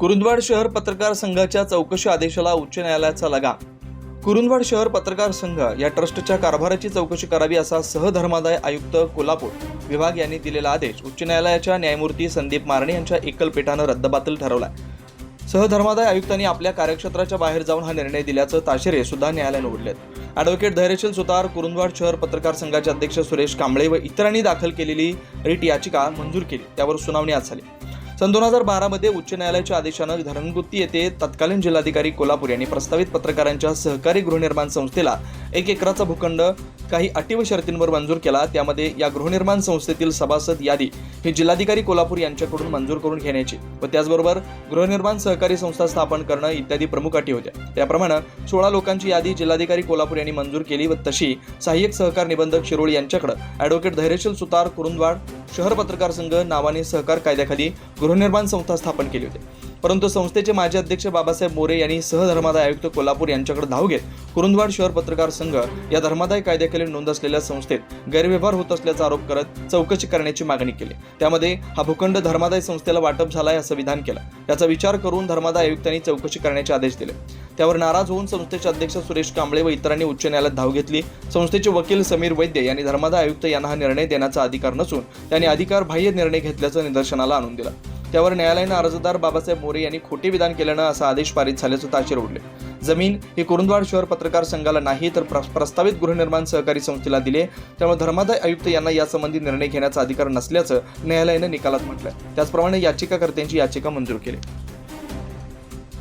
कुरुंदवाड शहर पत्रकार संघाच्या चौकशी आदेशाला उच्च न्यायालयाचा लगा कुरुंदवाड शहर पत्रकार संघ या ट्रस्टच्या कारभाराची चौकशी करावी असा सहधर्मादाय आयुक्त कोल्हापूर विभाग यांनी दिलेला आदेश उच्च न्यायालयाच्या न्यायमूर्ती संदीप मारणे यांच्या एकलपीठानं रद्दबातल ठरवलाय. सहधर्मादाय आयुक्तांनी आपल्या कार्यक्षेत्राच्या बाहेर जाऊन हा निर्णय दिल्याचं ताशेरे सुद्धा न्यायालयानं उडलेत ॲडव्होकेट धैर्यशील सुतार कुरुंदवाड शहर पत्रकार संघाचे अध्यक्ष सुरेश कांबळे व इतरांनी दाखल केलेली रिट याचिका मंजूर केली. त्यावर सुनावणी आज झाली. सन दोन हजार बारामध्ये उच्च न्यायालयाच्या आदेशानं धरणगुत्ती येथे तत्कालीन जिल्हाधिकारी कोल्हापूर यांनी प्रस्तावित पत्रकारांच्या सहकारी गृहनिर्माण संस्थेला एक एकराचा भूखंड काही अटी व शर्तींवर मंजूर केला त्यामध्ये या गृहनिर्माण संस्थेतील सभासद यादी ही जिल्हाधिकारी कोल्हापूर यांच्याकडून मंजूर करून घेण्याची. व त्याचबरोबर गृहनिर्माण सहकारी संस्था स्थापन करणं इत्यादी प्रमुख अटी होत्या. त्याप्रमाणे सोळा लोकांची यादी जिल्हाधिकारी कोल्हापूर यांनी मंजूर केली व तशी सहाय्यक सहकार निबंधक शिरोळ यांच्याकडे ॲडव्होकेट धैर्यशील सुतार कुरुंदवाड शहर पत्रकार संघ नावाने सहकार कायद्याखाली गृहनिर्माण संस्था स्थापन केली होती. परंतु संस्थेचे माजी अध्यक्ष बाबासाहेब मोरे यांनी सहधर्मादाय आयुक्त कोल्हापूर यांच्याकडे धाव घेत कुरुंदवाड शहर पत्रकार संघ या धर्मादाय कायद्याखाली नोंद असलेल्या संस्थेत गैरव्यवहार होत असल्याचा आरोप करत चौकशी करण्याची मागणी केली. त्यामध्ये हा भूखंड धर्मादाय संस्थेला वाटप झालाय असं विधान केलं. याचा विचार करून धर्मादाय आयुक्तांनी चौकशी करण्याचे आदेश दिले. त्यावर नाराज होऊन संस्थेचे अध्यक्ष सुरेश कांबळे व इतरांनी उच्च न्यायालयात धाव घेतली. संस्थेचे वकील समीर वैद्य यांनी धर्मादाय आयुक्त यांना हा निर्णय देण्याचा अधिकार नसून त्यांनी अधिकार बाह्य निर्णय घेतल्याचं निदर्शनाला आणून दिलं. त्यावर न्यायालयानं अर्जदार बाबासाहेब मोरे यांनी खोटे विधान केल्यानं असा आदेश पारित झाल्याचं ताशेर उडले. जमीन ही कुरुंदवाड शहर पत्रकार संघाला नाही तर प्र- प्रस्तावित गृहनिर्माण सहकारी संस्थेला दिले. त्यामुळे धर्मादाय आयुक्त यांना यासंबंधी निर्णय घेण्याचा अधिकार नसल्याचं न्यायालयानं निकालात म्हटलं त्याचप्रमाणे याचिकाकर्त्यांची याचिका मंजूर केली.